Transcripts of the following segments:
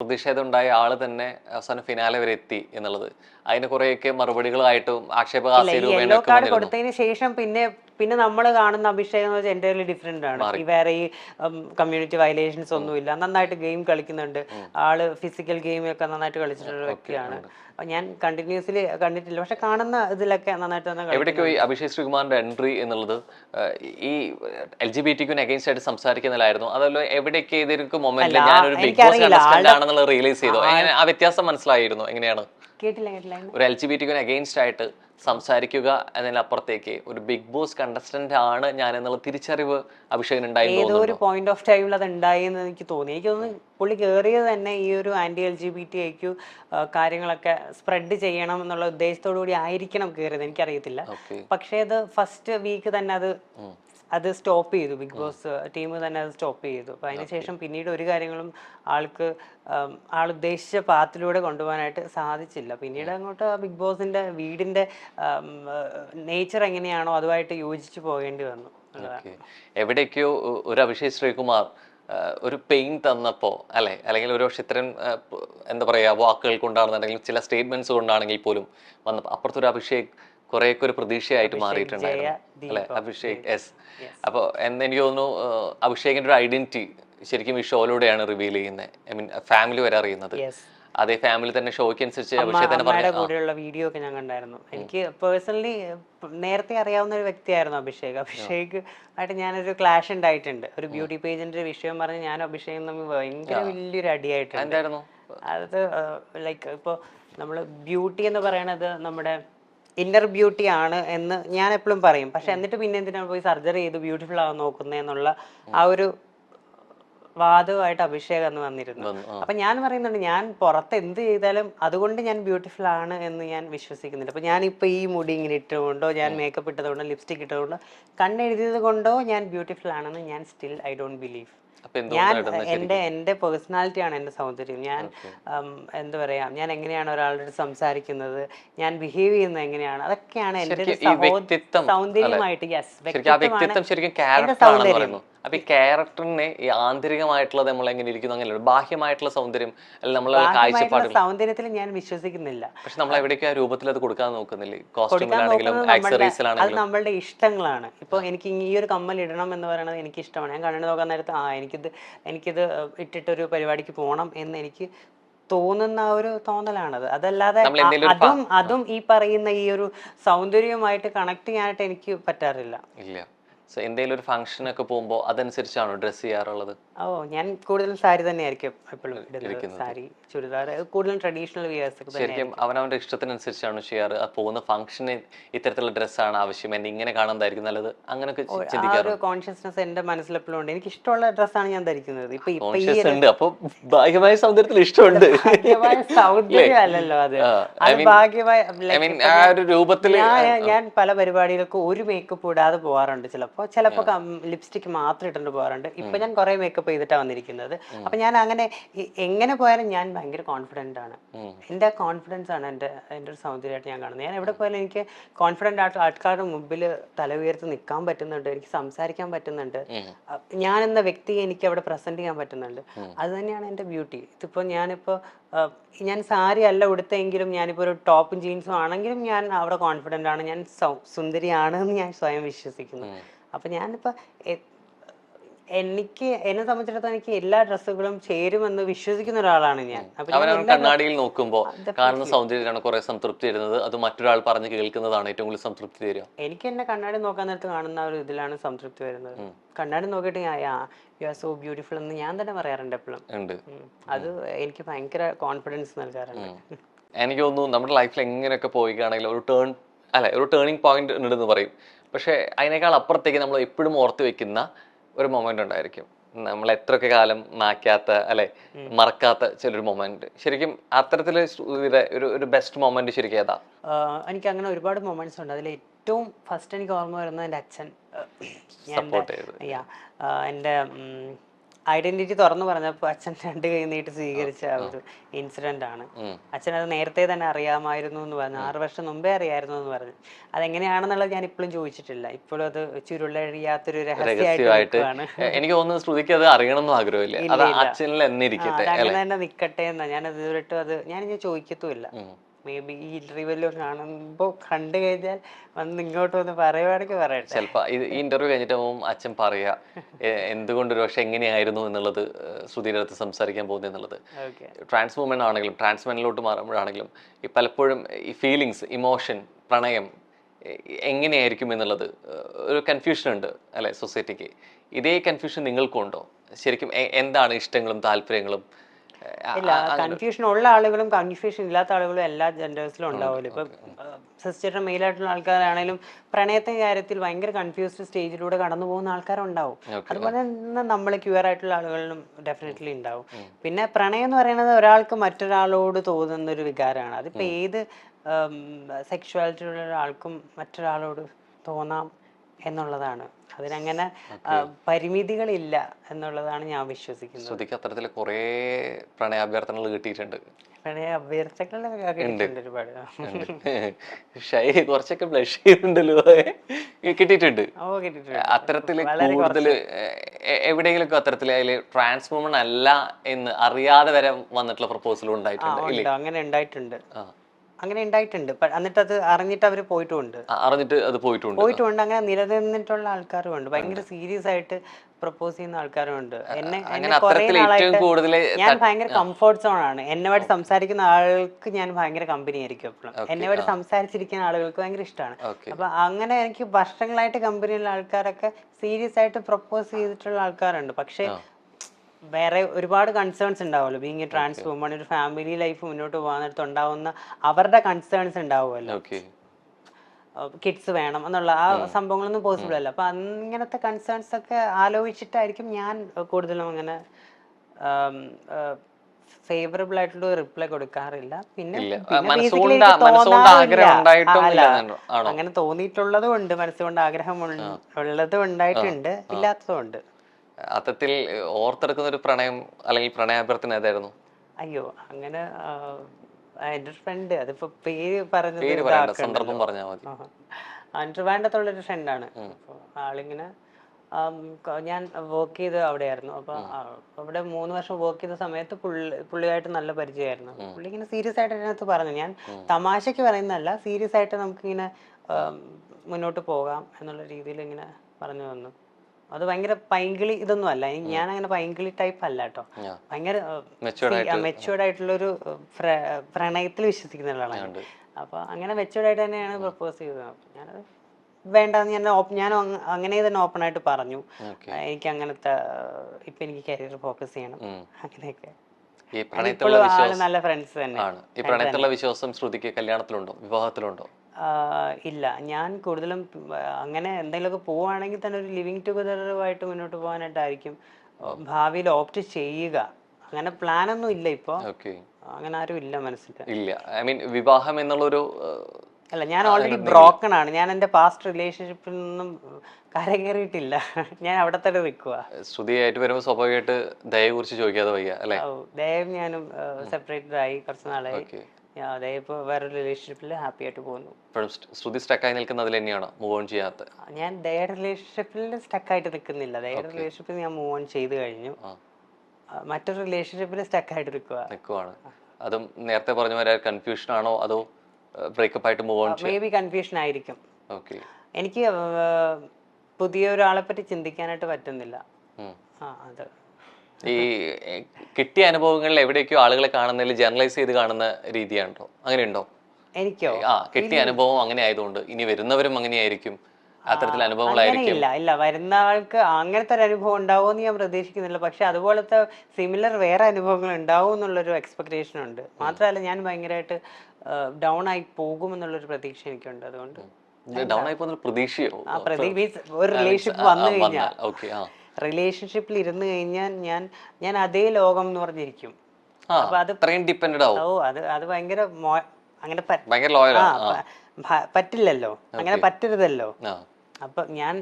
പ്രതിഷേധം ഉണ്ടായ ആൾ തന്നെ അവസാനം ഫിനാലെ വരെ എത്തി എന്നുള്ളത്. അതിന് കുറെയൊക്കെ മറുപടികളായിട്ടും ആക്ഷേപഹാസ്യ രൂപേണ കൊടുത്തതിന് ശേഷം പിന്നെ പിന്നെ നമ്മൾ കാണുന്ന അഭിഷേകം എന്ന് വെച്ചാൽ എന്റെ ഡിഫറെന്റ് ആണ്. ഈ വേറെ ഈ കമ്മ്യൂണിറ്റി വയലേഷൻസ് ഒന്നുമില്ല. നന്നായിട്ട് ഗെയിം കളിക്കുന്നുണ്ട്. ആൾ ഫിസിക്കൽ ഗെയിം ഒക്കെ നന്നായിട്ട് കളിച്ചിട്ടുള്ള വ്യക്തിയാണ്. ഞാൻ കണ്ടിന്യൂസ്ലി കണ്ടിട്ടില്ല. പക്ഷെ കാണുന്ന ഇതിലൊക്കെ നന്നായിട്ട് തന്നെ എവിടേക്കോ ഈ അഭിഷേക് ശ്രീകുമാറിന്റെ എൻട്രി എന്നുള്ളത് ഈ എൽ ജി ബി ടിക്കും അഗൈൻസ്റ്റ് ആയിട്ട് സംസാരിക്കുന്നതിലായിരുന്നു. അതല്ലോ എവിടേക്ക് ഏതൊരു മൊമെന്റിൽ അല്ല, ഞാനൊരു ബിഗ് ബോസ് റിയലൈസ് ചെയ്തു. ആ വ്യത്യാസം മനസ്സിലായിരുന്നു? എങ്ങനെയാണ്? കേട്ടില്ല കേട്ടില്ല. ഒരു എൽ ജി ബി ടിക്കും അഗെയിൻസ്റ്റ് ആയിട്ട് സംസാരിക്കുക എന്നതിനപ്പുറത്തേക്ക് ഒരു ബിഗ് ബോസ് കണ്ടസ്റ്റന്റ് ആണ് ഞാൻ എന്നുള്ള തിരിച്ചറിവ് ഉണ്ടായിരുന്നു ഏതോ ഒരു പോയിന്റ് ഓഫ് ടൈമിൽ അത് ഉണ്ടായി എന്ന് എനിക്ക് തോന്നി. എനിക്ക് തോന്നുന്നു പുള്ളി കയറിയത് തന്നെ ഈ ഒരു anti L G B T IQ കാര്യങ്ങളൊക്കെ സ്പ്രെഡ് ചെയ്യണം എന്നുള്ള ഉദ്ദേശത്തോടു കൂടി ആയിരിക്കണം കയറിയത് എനിക്കറിയത്തില്ല. പക്ഷേ അത് ഫസ്റ്റ് വീക്ക് തന്നെ അത് അത് സ്റ്റോപ്പ് ചെയ്തു. ബിഗ് ബോസ് ടീം തന്നെ അത് സ്റ്റോപ്പ് ചെയ്തു. അപ്പൊ അതിനുശേഷം പിന്നീട് ഒരു കാര്യങ്ങളും ആൾക്ക് ആൾ ഉദ്ദേശിച്ച പാത്തിലൂടെ കൊണ്ടുപോകാനായിട്ട് സാധിച്ചില്ല. പിന്നീട് അങ്ങോട്ട് ബിഗ് ബോസിന്റെ വീടിന്റെ നേച്ചർ എങ്ങനെയാണോ അതുമായിട്ട് യോജിച്ചു പോകേണ്ടി വന്നു. എവിടേക്കോ ഒരു അഭിഷേക് ശ്രീകുമാർ ഒരു പെയിൻ തന്നപ്പോൾ അല്ലെ? അല്ലെങ്കിൽ ഒരു പക്ഷെ ഇത്തരം എന്താ പറയുക വാക്കുകൾ കൊണ്ടാണെന്നുണ്ടെങ്കിൽ ചില സ്റ്റേറ്റ്മെന്റ്സ് കൊണ്ടാണെങ്കിൽ പോലും വന്നപ്പോ അപ്പുറത്തൊരു അഭിഷേക് കുറേയൊക്കെ ഒരു പ്രതീക്ഷയായിട്ട് മാറിയിട്ടുണ്ടായിരുന്നു. അല്ലെ? അഭിഷേക് എസ്. അപ്പോൾ എന്ന് എനിക്ക് തോന്നുന്നു അഭിഷേകിന്റെ ഒരു ഐഡന്റിറ്റി ശരിക്കും ഈ ഷോയിലൂടെയാണ് റിവീൽ ചെയ്യുന്നത് ഐ മീൻ ഫാമിലി വരെ അറിയുന്നത്. അതേ ഫാമിലി തന്നെ ഷോയ്ക്ക് അനുസരിച്ച് അമ്മയുടെ കൂടെയുള്ള വീഡിയോ ഒക്കെ ഞാൻ കണ്ടായിരുന്നു. എനിക്ക് പേഴ്സണലി നേരത്തെ അറിയാവുന്ന ഒരു വ്യക്തിയായിരുന്നു അഭിഷേക്. അഭിഷേക് ആയിട്ട് ഞാനൊരു ക്ലാഷ് ഉണ്ടായിട്ടുണ്ട്. ഒരു ബ്യൂട്ടി പേജിന്റെ വിഷയം പറഞ്ഞ് ഞാൻ അഭിഷേകും തമ്മിൽ ഭയങ്കര വലിയൊരു അടിയായിട്ടുണ്ട്. അത് ലൈക്ക് ഇപ്പോൾ നമ്മൾ ബ്യൂട്ടി എന്ന് പറയണത് നമ്മുടെ ഇന്നർ ബ്യൂട്ടി ആണ് എന്ന് ഞാൻ എപ്പോഴും പറയും. പക്ഷെ എന്നിട്ട് പിന്നെ എന്തിനാണ് പോയി സർജറി ചെയ്ത് ബ്യൂട്ടിഫുൾ ആവാൻ നോക്കുന്നത് എന്നുള്ള ആ ഒരു വാദമായിട്ട് അഭിഷേക് അന്ന് വന്നിരുന്നു. വന്നു, അപ്പൊ ഞാൻ പറയുന്നുണ്ട് ഞാൻ പുറത്ത് എന്ത് ചെയ്താലും അതുകൊണ്ട് ഞാൻ ബ്യൂട്ടിഫുൾ ആണ് എന്ന് ഞാൻ വിശ്വസിക്കുന്നില്ല അപ്പൊ ഞാൻ ഇപ്പൊ ഈ മുടി ഇങ്ങനെ ഇട്ടുകൊണ്ടോ ഞാൻ മേക്കപ്പ് ഇട്ടതുകൊണ്ടോ ലിപ്സ്റ്റിക് ഇട്ടതുകൊണ്ടോ കണ്ണെഴുതിയത് കൊണ്ടോ ഞാൻ ബ്യൂട്ടിഫുൾ ആണെന്ന് ഞാൻ സ്റ്റിൽ ഐ ഡോണ്ട് ബിലീവ് ഞാൻ എന്റെ എന്റെ എന്റെ പേഴ്സണാലിറ്റിയാണ് എന്റെ സൗന്ദര്യം. ഞാൻ എന്താ പറയാ ഞാൻ എങ്ങനെയാണ് ഒരാളോട് സംസാരിക്കുന്നത് ഞാൻ ബിഹേവ് ചെയ്യുന്നത് എങ്ങനെയാണ് അതൊക്കെയാണ് എന്റെ വ്യക്തിത്വം, സൗന്ദര്യമായിട്ട് യെസ് വ്യക്തിത്വം പറയുന്നു. അപ്പൊ ഈ ക്യാരക്ടറിനെ ഈ ആന്തരികമായിട്ടുള്ളത് നമ്മൾ എങ്ങനെ ഇരിക്കുന്നു അങ്ങനെയല്ല ബാഹ്യമായിട്ടുള്ള സൗന്ദര്യം അല്ലെങ്കിൽ നമ്മളെ കാഴ്ചപ്പാട് സൗന്ദര്യത്തിൽ ഞാൻ വിശ്വസിക്കുന്നില്ല. പക്ഷെ നമ്മൾ എവിടേക്ക് ആ രൂപത്തിൽ അത് കൊടുക്കാൻ നോക്കുന്നില്ലേ. കോസ്റ്റ്യൂമിലാണെങ്കിലും അത് നമ്മളുടെ ഇഷ്ടങ്ങളാണ്. ഇപ്പോൾ എനിക്ക് ഈ ഒരു കമ്മൽ ഇടണം എന്ന് പറയുന്നത് എനിക്ക് ഇഷ്ടമാണ് ഞാൻ കണ്ണു നോക്കാൻ നേരത്തെ ആ എനിക്കിത് എനിക്കിത് ഇട്ടിട്ടൊരു പരിപാടിക്ക് പോകണം എന്ന് എനിക്ക് തോന്നുന്ന ഒരു തോന്നലാണത്. അതല്ലാതെ അതും അതും ഈ പറയുന്ന ഈ ഒരു സൗന്ദര്യവുമായിട്ട് കണക്ട് ചെയ്യാനായിട്ട് എനിക്ക് പറ്റാറില്ല. ഇല്ല. സോ എന്തെങ്കിലും ഒരു ഫംഗ്ഷൻ ഒക്കെ പോകുമ്പോൾ അതനുസരിച്ചാണോ ഡ്രസ് ചെയ്യാറുള്ളത്? ഓ ഞാൻ കൂടുതൽ സാരി തന്നെയായിരിക്കും എപ്പോഴും സാരി ചുരിദാർ കൂടുതലും ട്രഡീഷണൽ വിയേഴ്സ് തന്നെ ശരിക്കും അവനവന്റെ ഇഷ്ടത്തിനനുസരിച്ചാണ് ചെയ്യാറ്. പോകുന്ന ഫംഗ്ഷന് ഇത്തരത്തിലുള്ള ഡ്രസ്സാണ് ആവശ്യം. എന്നെ ഇങ്ങനെ കാണുന്നതായിരിക്കും നല്ലത്? അങ്ങനെയൊക്കെ ഒരു കോൺഷ്യസ്നസ് എന്റെ മനസ്സിലെപ്പോഴും ഉണ്ട് എനിക്ക് ഇഷ്ടമുള്ള ഡ്രസ്സാണ് ഞാൻ ധരിക്കുന്നത്. ഇപ്പൊ ഉണ്ട്. അപ്പൊ ഭാഗ്യമായ സൗന്ദര്യത്തിൽ ഇഷ്ടമുണ്ട്. സൗന്ദര്യം അല്ലല്ലോ അത്. ഭാഗ്യമായ രൂപത്തിൽ ഞാൻ പല പരിപാടികൾക്ക് ഒരു മേക്കപ്പ് ഇടാതെ പോവാറുണ്ട് ചിലപ്പോ. ചിലപ്പോ ലിപ്സ്റ്റിക് മാത്രം ഇട്ടുകൊണ്ട് പോവാറുണ്ട്. ഇപ്പൊ ഞാൻ കുറെ മേക്കപ്പ് ചെയ്തിട്ടാണ് വന്നിരിക്കുന്നത്. അപ്പൊ ഞാൻ അങ്ങനെ എങ്ങനെ പോയാലും ഞാൻ ഭയങ്കര കോൺഫിഡന്റ് ആണ്. എന്റെ കോൺഫിഡൻസ് ആണ് എന്റെ എന്റെ ഒരു സൗന്ദര്യമായിട്ട് ഞാൻ കാണുന്നത്. ഞാൻ എവിടെ പോയാലും എനിക്ക് കോൺഫിഡന്റ് ആയിട്ട് ആൾക്കാരുടെ മുമ്പിൽ തല ഉയർത്തി നിൽക്കാൻ പറ്റുന്നുണ്ട് എനിക്ക് സംസാരിക്കാൻ പറ്റുന്നുണ്ട്. ഞാൻ എന്ന വ്യക്തിയെ എനിക്ക് അവിടെ പ്രസന്റ് ചെയ്യാൻ പറ്റുന്നുണ്ട്. അത് തന്നെയാണ് എന്റെ ബ്യൂട്ടി ഇതിപ്പോൾ ഞാനിപ്പോൾ ഞാൻ സാരി അല്ല ഉടുത്തെങ്കിലും ഞാനിപ്പോൾ ഒരു ടോപ്പും ജീൻസും ആണെങ്കിലും ഞാൻ അവിടെ കോൺഫിഡന്റ് ആണ്. ഞാൻ സുന്ദരിയാണ് എന്ന് ഞാൻ സ്വയം വിശ്വസിക്കുന്നു. അപ്പം ഞാനിപ്പോൾ എനിക്ക് എന്നെ സംബന്ധിച്ചിടത്തോളം എനിക്ക് എല്ലാ ഡ്രസ്സുകളും ചേരുമെന്ന് വിശ്വസിക്കുന്ന ഒരാളാണ് ഞാൻ. അവനവൻ കണ്ണാടിയിൽ നോക്കുമ്പോൾ കാണുന്ന സൗന്ദര്യമാണ് കുറെ സംതൃപ്തി തരുന്നത്. അത് മറ്റൊരാൾ പറഞ്ഞ് കേൾക്കുന്നതാണ് ഏറ്റവും കൂടുതൽ സംതൃപ്തി തരിക. എനിക്ക് എന്നെ കണ്ണാടി നോക്കാൻ നേരത്ത് കാണുന്ന ഒരു ഇതിലാണ് സംതൃപ്തി വരുന്നത്. കണ്ണാടി നോക്കിയിട്ട് ഞാൻ യു ആർ സോ ബ്യൂട്ടിഫുൾ എന്ന് ഞാൻ തന്നെ പറയാറുണ്ട് എപ്പോഴും അത് എനിക്ക് ഭയങ്കര കോൺഫിഡൻസ് നൽകാറുണ്ട്. എനിക്ക് തോന്നുന്നു നമ്മുടെ ലൈഫിൽ എങ്ങനെയൊക്കെ പോയിക്കാണെങ്കിലും ഒരു ടേൺ അല്ലെ ഒരു ടേണിംഗ് പോയിന്റ് ഉണ്ടെന്ന് പറയും. പക്ഷെ അതിനേക്കാൾ അപ്പുറത്തേക്ക് നമ്മൾ എപ്പോഴും ഓർത്തു വെക്കുന്ന ഒരു മൊമെന്റ് ഉണ്ടായിരിക്കും. നമ്മൾ എത്രയൊക്കെ കാലം മാക്കാത്ത അല്ലെ മറക്കാത്ത ചിലൊരു മൊമെന്റ് ശരിക്കും അത്തരത്തിൽ ഒരു ഒരു ബെസ്റ്റ് മൊമെന്റ് ശരിക്കും ഏതാ? എനിക്ക് അങ്ങനെ ഒരുപാട് മൊമെന്റ്സ് ഉണ്ട്. അതിൽ ഏറ്റവും ഫസ്റ്റ് എനിക്ക് ഓർമ്മ വരുന്നത് എന്റെ അച്ഛൻ. സപ്പോർട്ട് ചെയ്ത് എന്റെ ഐഡന്റിറ്റി തുറന്നു പറഞ്ഞപ്പോൾ അച്ഛൻ രണ്ട് കൈ നീട്ടി സ്വീകരിച്ച ഒരു ഇൻസിഡന്റ് ആണ്. അച്ഛൻ അത് നേരത്തെ തന്നെ അറിയാമായിരുന്നു എന്ന് പറഞ്ഞു. ആറ് വർഷം മുമ്പേ അറിയായിരുന്നു എന്ന് പറഞ്ഞു. അതെങ്ങനെയാണെന്നുള്ളത് ഞാൻ ഇപ്പോഴും ചോദിച്ചിട്ടില്ല. ഇപ്പോഴും അത് ചുരുളഴിയാത്തൊരു രഹസ്യമായിട്ട് എനിക്ക് തോന്നുന്നു ശ്രുതിക്ക് അത് അറിയണമെന്നും ആഗ്രഹമില്ല. അത് അച്ഛനിൽ എന്നിരിക്കട്ടെ അങ്ങനെ തന്നെ നിക്കട്ടെ എന്നാ. ഞാൻ ഇതുവരെട്ടും അത് ഞാൻ ഇനി ചോദിക്കത്തുമില്ല. മേ ബി ഈ ഇന്റർവ്യൂവിൽ കാണുമ്പോൾ കണ്ടു കഴിഞ്ഞാൽ വന്ന് ഇങ്ങോട്ട് വന്ന് പറയുവാണെങ്കിൽ പറയട്ടെ. ചിലപ്പോൾ ഇത് ഈ ഇന്റർവ്യൂ കഴിഞ്ഞിട്ടാവും അച്ഛൻ പറയുക എന്തുകൊണ്ട് ഒരു പക്ഷെ എങ്ങനെയായിരുന്നു എന്നുള്ളത് ശ്രുതിയുടെ അടുത്ത് സംസാരിക്കാൻ പോകുന്നത് എന്നുള്ളത്. ട്രാൻസ് മൂവ്മെന്റ് ആണെങ്കിലും ട്രാൻസ്മെന്റിലോട്ട് മാറുമ്പോഴാണെങ്കിലും ഈ പലപ്പോഴും ഈ ഫീലിങ്സ് ഇമോഷൻ പ്രണയം എങ്ങനെയായിരിക്കും എന്നുള്ളത് ഒരു കൺഫ്യൂഷൻ ഉണ്ട് അല്ലെ സൊസൈറ്റിക്ക് ഇതേ കൺഫ്യൂഷൻ നിങ്ങൾക്കുണ്ടോ? ശരിക്കും എന്താണ് ഇഷ്ടങ്ങളും താല്പര്യങ്ങളും? ഇല്ല കൺഫ്യൂഷൻ ഉള്ള ആളുകളും കൺഫ്യൂഷൻ ഇല്ലാത്ത ആളുകളും എല്ലാ ജെൻഡേഴ്സിലും ഉണ്ടാവുമല്ലോ ഇപ്പൊ സിസ്റ്ററിന്റെ മെയിലായിട്ടുള്ള ആൾക്കാരാണെങ്കിലും പ്രണയത്തിന്റെ കാര്യത്തിൽ ഭയങ്കര കൺഫ്യൂസ്ഡ് സ്റ്റേജിലൂടെ കടന്നു പോകുന്ന ആൾക്കാരുണ്ടാവും. അതുപോലെ തന്നെ നമ്മൾ ക്യൂർ ആയിട്ടുള്ള ആളുകളിലും ഡെഫിനറ്റ്ലി ഉണ്ടാവും. പിന്നെ പ്രണയം എന്ന് പറയുന്നത് ഒരാൾക്ക് മറ്റൊരാളോട് തോന്നുന്ന ഒരു വികാരമാണ്. അതിപ്പോ ഏത് സെക്ഷുവാലിറ്റിയുള്ള ഒരാൾക്കും മറ്റൊരാളോട് തോന്നാം. എന്നുള്ളതാണ്. അതിനങ്ങനെ പരിമിതികളില്ല എന്നുള്ളതാണ് ഞാൻ വിശ്വസിക്കുന്നത്. ശ്രുതിക്ക് അത്തരത്തിൽ കുറേ പ്രണയാഭ്യർത്ഥനകൾ കിട്ടിയിട്ടുണ്ട്. പ്രണയ അഭ്യർത്ഥനകളൊക്കെ കിട്ടിയിട്ടുണ്ട് ഒരുപാട്. ഷൈ കുറച്ചൊക്കെ ബ്ലഷ് ചെയ്തിട്ടുണ്ടല്ലോ. കിട്ടിയിട്ടുണ്ട്. അത്തരത്തിൽ കൂടുതൽ എവിടെയെങ്കിലും അത്തരത്തിൽ അതിൽ ട്രാൻസ് വുമൺ അല്ല എന്ന് അറിയാതെ വരെ വന്നിട്ടുള്ള പ്രപ്പോസൽ ഉണ്ടായിട്ടുണ്ട് അങ്ങനെ ഉണ്ടായിട്ടുണ്ട്. അങ്ങനെ ഉണ്ടായിട്ടുണ്ട്. എന്നിട്ട് അത് അറിഞ്ഞിട്ട് അവർ പോയിട്ടുണ്ട്. അറിഞ്ഞിട്ട് അത് പോയിട്ടുണ്ട്. പോയിട്ടുണ്ട്. അങ്ങനെ നിലനിന്നിട്ടുള്ള ആൾക്കാരും ഉണ്ട്. ഭയങ്കര സീരിയസ് ആയിട്ട് പ്രപ്പോസ് ചെയ്യുന്ന ആൾക്കാരും ഉണ്ട് എന്നെ എന്നെ കുറെ നാളായിട്ട് ഞാൻ ഭയങ്കര കംഫോർട്ട് സോൺ ആണ്. എന്നോട് സംസാരിക്കുന്ന ആൾക്ക് ഞാൻ ഭയങ്കര കമ്പനി ആയിരിക്കും എപ്പോഴും എന്നോട് സംസാരിച്ചിരിക്കുന്ന ആളുകൾക്ക് ഭയങ്കര ഇഷ്ടമാണ് അപ്പൊ അങ്ങനെ എനിക്ക് വർഷങ്ങളായിട്ട് കമ്പനിയിലുള്ള ആൾക്കാരൊക്കെ സീരിയസ് ആയിട്ട് പ്രപ്പോസ് ചെയ്തിട്ടുള്ള ആൾക്കാരുണ്ട്. പക്ഷെ വേറെ ഒരുപാട് കൺസേൺസ് ഉണ്ടാവുമല്ലോ. ബീങ് എ ട്രാൻസ് വുമൺ ഒരു ഫാമിലി ലൈഫ് മുന്നോട്ട് പോകുന്നിടത്ത് ഉണ്ടാവുന്ന അവരുടെ കൺസേൺസ് ഉണ്ടാവുമല്ലോ. കിഡ്സ് വേണം എന്നുള്ള ആ സംഭവങ്ങളൊന്നും പോസിബിൾ അല്ല. അപ്പൊ അങ്ങനത്തെ കൺസേൺസ് ഒക്കെ ആലോചിച്ചിട്ടായിരിക്കും ഞാൻ കൂടുതലും അങ്ങനെ ഫേവറബിൾ ആയിട്ടുള്ള റിപ്ലൈ കൊടുക്കാറില്ല. പിന്നെ? അങ്ങനെ തോന്നിയിട്ടുള്ളതും ഉണ്ട്. മനസ്സുകൊണ്ട് ആഗ്രഹം ഉള്ളതും ഉണ്ടായിട്ടുണ്ട്. ഇല്ലാത്തതും ഉണ്ട്. അത്തരത്തിൽ ഓർത്തെടുക്കുന്ന ഒരു പ്രണയം അല്ലെങ്കിൽ പ്രണയാഭ്യർത്ഥന ഏതായിരുന്നു? അയ്യോ അങ്ങനെ എന്റെ ഒരു ഫ്രണ്ട് അതിപ്പോ പേര് പറഞ്ഞത്. സന്ദർഭം പറഞ്ഞാൽ മതി. ആ ട്രിവാൻഡത്തുള്ളൊരു ഫ്രണ്ടാണ് ആളിങ്ങനെ ഞാൻ വർക്ക് ചെയ്ത് അവിടെയായിരുന്നു. അപ്പൊ അവിടെ മൂന്ന് വർഷം വർക്ക് ചെയ്ത സമയത്ത് പുള്ളി പുള്ളിയായിട്ട് നല്ല പരിചയമായിരുന്നു. പുള്ളി ഇങ്ങനെ സീരിയസ് ആയിട്ട് അതിനകത്ത് പറഞ്ഞു. ഞാൻ തമാശക്ക് പറയുന്നതല്ല സീരിയസ് ആയിട്ട് നമുക്കിങ്ങനെ മുന്നോട്ട് പോകാം എന്നുള്ള രീതിയിൽ ഇങ്ങനെ പറഞ്ഞു തന്നു അത് ഭയങ്കര പൈങ്കിളി ഇതൊന്നും അല്ല. ഞാൻ അങ്ങനെ പൈങ്കിളി ടൈപ്പ് അല്ല കേട്ടോ. ഭയങ്കര മെച്ചുവേർഡ് ആയിട്ടുള്ള ഒരു പ്രണയത്തിൽ വിശ്വസിക്കുന്ന ഒരാളാണ് അപ്പൊ അങ്ങനെ മെച്ചുവേർഡ് ആയിട്ട് തന്നെയാണ് പ്രപ്പോസ് ചെയ്തത്. ഞാനത് വേണ്ടെന്ന് ഞാൻ ഞാൻ അങ്ങനെ തന്നെ ഓപ്പൺ ആയിട്ട് പറഞ്ഞു. എനിക്ക് അങ്ങനത്തെ ഇപ്പൊ എനിക്ക് കരിയർ ഫോക്കസ് ചെയ്യണം. അങ്ങനെയൊക്കെ. ഈ പ്രണയത്തിലുള്ള വിശ്വാസം നല്ല ഫ്രണ്ട്സ് ഈ പ്രണയത്തിലുള്ള വിശ്വാസം ശ്രുതിക്ക് കല്യാണത്തിലുണ്ടോ? വിവാഹത്തിലുണ്ടോ? ഇല്ല. ഞാൻ കൂടുതലും അങ്ങനെ എന്തെങ്കിലുമൊക്കെ പോവുകയാണെങ്കിൽ തന്നെ ഒരു ലിവിങ് ടുഗദറുമായിട്ട് മുന്നോട്ട് പോകാനായിട്ടായിരിക്കും. ഭാവിയിൽ ഓപ്റ്റ് ചെയ്യുക. അങ്ങനെ പ്ലാനൊന്നും ഇല്ല ഇപ്പോൾ അങ്ങനെ ആരും ഇല്ല മനസ്സിൽ. ഇല്ല. ഐ മീൻ വിവാഹം എന്നുള്ളൊരു അല്ല ഞാൻ ഓൾറെഡി ബ്രോക്കൺ ആണ്. ഞാൻ എന്റെ പാസ്റ്റ് റിലേഷൻഷിപ്പിൽ നിന്നും കരകയറിയിട്ടില്ല. ഞാൻ അവിടെ തന്നെ നിൽക്കുക ശ്രുതിയായിട്ട് വരുമ്പോൾ സ്വാഭാവികമായിട്ട് ദയയെ കുറിച്ച് ചോദിക്കാതെ വയ്യ അല്ലേ? ദയം ഞാനും സെപ്പറേറ്റഡ് ആയി കുറച്ച് നാളായി. ഇപ്പോൾ വേറൊരു റിലേഷൻഷിപ്പിൽ ഹാപ്പി ആയിട്ട് പോകുന്നു. ഇപ്പോഴും സ്റ്റ്- ശ്രുതി സ്റ്റക്കായി നിൽക്കുന്ന അതിൽ തന്നെയാണോ മൂവ് ഓൺ ചെയ്യാത്ത. ഞാൻ റിലേഷൻഷിപ്പിൽ സ്റ്റക്കായിട്ട് നിൽക്കുന്നില്ല. റിലേഷൻഷിപ്പിൽ ഞാൻ മൂവ് ഓൺ ചെയ്ത് കഴിഞ്ഞു. മറ്റൊരു റിലേഷൻഷിപ്പിൽ സ്റ്റക്കായിട്ട് നിൽക്കുക നിൽക്കുവാണ്. അതും നേരത്തെ പറഞ്ഞ പോലെ കൺഫ്യൂഷൻ ആണോ? അതോ ബ്രേക്കപ്പ് ആയിട്ട് move on may be confusion ആയിരിക്കും. ഓക്കെ എനിക്ക് പുതിയ ഒരാളെ പറ്റി ചിന്തിക്കാനായിട്ട് പറ്റുന്നില്ല. ആ അത്. ഈ കിട്ടിയ അനുഭവങ്ങളിൽ എവിടെയൊക്കെയോ ആളുകളെ കാണുന്നതിൽ ജേർണലൈസ് ചെയ്ത് കാണുന്ന രീതിയാണോ അങ്ങനെയുണ്ടോ? എനിക്കോ? ആ കിട്ടിയ അനുഭവം അങ്ങനെ ആയതുകൊണ്ട് ഇനി വരുന്നവരും അങ്ങനെയായിരിക്കും. അത്തരത്തിൽ അനുഭവങ്ങളായിരിക്കും. ഇല്ല ഇല്ല. വരുന്ന ആൾക്ക് അങ്ങനത്തെ ഒരു അനുഭവം ഉണ്ടാവുമെന്ന് ഞാൻ പ്രതീക്ഷിക്കുന്നില്ല. പക്ഷെ അതുപോലത്തെ സിമിലർ വേറെ അനുഭവങ്ങൾ ഉണ്ടാവും എന്നുള്ളൊരു എക്സ്പെക്ടേഷൻ ഉണ്ട്. മാത്രമല്ല ഞാൻ ഭയങ്കരമായിട്ട് ഡൗൺ ആയി പോകും എന്നുള്ളൊരു പ്രതീക്ഷ എനിക്കുണ്ട്. അതുകൊണ്ട് ഡൗൺ ആയി പോകുന്ന പ്രതീക്ഷയോ? ഒരു റിലേഷൻഷിപ്പ് വന്നു കഴിഞ്ഞാൽ. റിലേഷൻഷിപ്പിൽ ഇരുന്ന് കഴിഞ്ഞാൽ ഞാൻ ഞാൻ അതേ ലോകം എന്ന് പറഞ്ഞിരിക്കും അപ്പൊ അത് അത്രയും ഡിപ്പെൻഡ് ആവും. ഓ അത് അത് ഭയങ്കര അങ്ങനെ പറ്റില്ലല്ലോ. അങ്ങനെ പറ്റരുതല്ലോ. അപ്പൊ ഞാൻ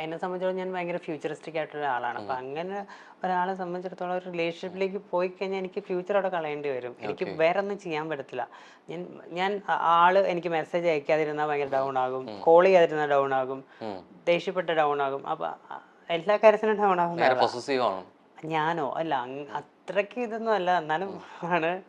എന്നെ സംബന്ധിച്ചോളം ഞാൻ ഭയങ്കര ഫ്യൂച്ചറിസ്റ്റിക് ആയിട്ടുള്ള ആളാണ്. അപ്പൊ അങ്ങനെ ഒരാളെ സംബന്ധിച്ചിടത്തോളം ഒരു റിലേഷൻഷിപ്പിലേക്ക് പോയി കഴിഞ്ഞാൽ എനിക്ക് ഫ്യൂച്ചർ അവിടെ കളയേണ്ടി വരും. എനിക്ക് വേറെ ഒന്നും ചെയ്യാൻ പറ്റത്തില്ല. ഞാൻ ഞാൻ ആൾ എനിക്ക് മെസ്സേജ് അയക്കാതിരുന്നാൽ ഭയങ്കര ഡൗൺ ആകും. കോൾ ചെയ്യാതിരുന്നാൽ ഡൗൺ ആകും. ദേഷ്യപ്പെട്ട ഡൗൺ ആകും. അപ്പൊ എല്ലാ കാര്യത്തിനും ഡൗൺ ആവുന്ന പൊസസീവ് ആണ്. ഞാനോ? അല്ല അത്രയ്ക്ക് ഇതൊന്നും അല്ല. എന്നാലും ആണ്.